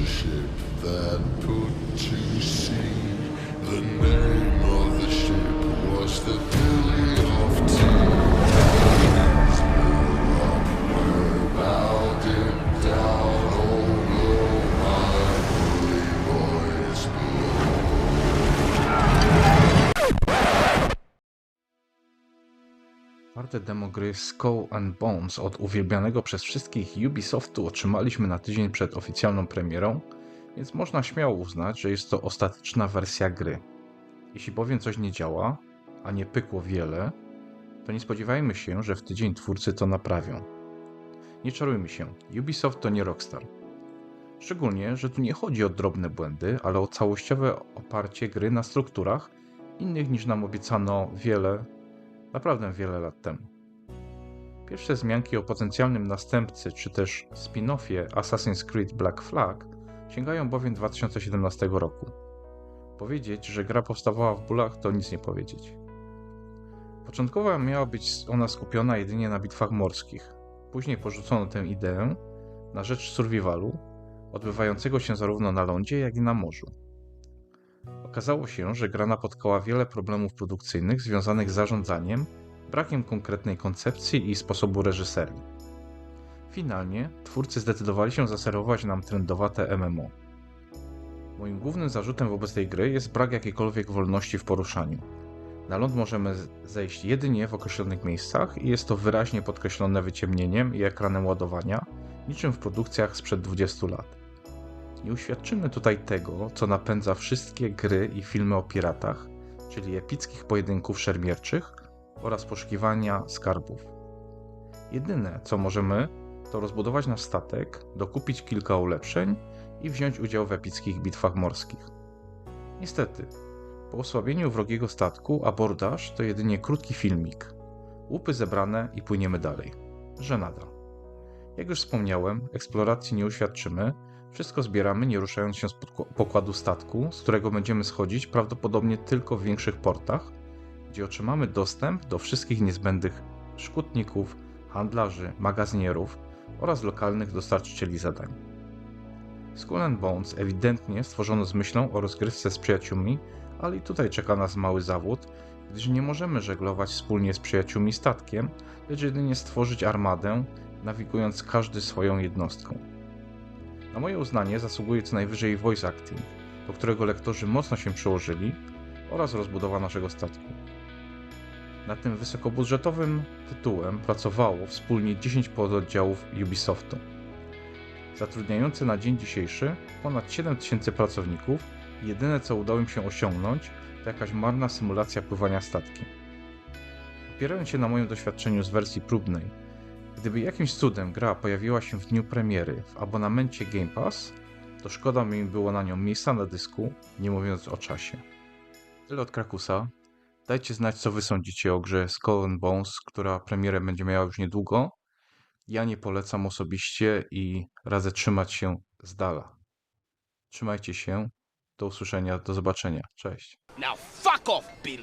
the ship that put to sea. The Czwarte demo gry Skull and Bones od uwielbianego przez wszystkich Ubisoftu otrzymaliśmy na tydzień przed oficjalną premierą, więc można śmiało uznać, że jest to ostateczna wersja gry. Jeśli bowiem coś nie działa, a nie pykło wiele, to nie spodziewajmy się, że w tydzień twórcy to naprawią. Nie czarujmy się, Ubisoft to nie Rockstar. Szczególnie, że tu nie chodzi o drobne błędy, ale o całościowe oparcie gry na strukturach innych niż nam obiecano wiele, naprawdę wiele lat temu. Pierwsze wzmianki o potencjalnym następcy czy też spin-offie Assassin's Creed Black Flag sięgają bowiem 2017 roku. Powiedzieć, że gra powstawała w bólach, to nic nie powiedzieć. Początkowo miała być ona skupiona jedynie na bitwach morskich. Później porzucono tę ideę na rzecz survivalu, odbywającego się zarówno na lądzie, jak i na morzu. Okazało się, że gra napotkała wiele problemów produkcyjnych związanych z zarządzaniem, brakiem konkretnej koncepcji i sposobu reżyserii. Finalnie twórcy zdecydowali się zaserwować nam trendowate MMO. Moim głównym zarzutem wobec tej gry jest brak jakiejkolwiek wolności w poruszaniu. Na ląd możemy zejść jedynie w określonych miejscach i jest to wyraźnie podkreślone wyciemnieniem i ekranem ładowania, niczym w produkcjach sprzed 20 lat. Nie uświadczymy tutaj tego, co napędza wszystkie gry i filmy o piratach, czyli epickich pojedynków szermierczych oraz poszukiwania skarbów. Jedyne, co możemy, to rozbudować nasz statek, dokupić kilka ulepszeń i wziąć udział w epickich bitwach morskich. Niestety, po osłabieniu wrogiego statku abordaż to jedynie krótki filmik. Łupy zebrane i płyniemy dalej. Żenada. Jak już wspomniałem, eksploracji nie uświadczymy, wszystko zbieramy nie ruszając się z pokładu statku, z którego będziemy schodzić prawdopodobnie tylko w większych portach, gdzie otrzymamy dostęp do wszystkich niezbędnych szkutników, handlarzy, magazynierów oraz lokalnych dostarczycieli zadań. Skull and Bones ewidentnie stworzono z myślą o rozgrywce z przyjaciółmi, ale i tutaj czeka nas mały zawód, gdyż nie możemy żeglować wspólnie z przyjaciółmi statkiem, lecz jedynie stworzyć armadę, nawigując każdy swoją jednostką. Na moje uznanie zasługuje co najwyżej voice acting, do którego lektorzy mocno się przyłożyli, oraz rozbudowa naszego statku. Nad tym wysokobudżetowym tytułem pracowało wspólnie 10 pododdziałów Ubisoftu. Zatrudniające na dzień dzisiejszy ponad 7000 pracowników jedyne co udało im się osiągnąć to jakaś marna symulacja pływania statkiem. Opierając się na moim doświadczeniu z wersji próbnej, Gdyby jakimś cudem gra pojawiła się w dniu premiery w abonamencie Game Pass, to szkoda mi było na nią miejsca na dysku, nie mówiąc o czasie. Tyle od Krakusa. Dajcie znać, co wy sądzicie o grze Skull and Bones, która premierę będzie miała już niedługo. Ja nie polecam osobiście i radzę trzymać się z dala. Trzymajcie się. Do usłyszenia, do zobaczenia. Cześć. Now fuck off, Bill!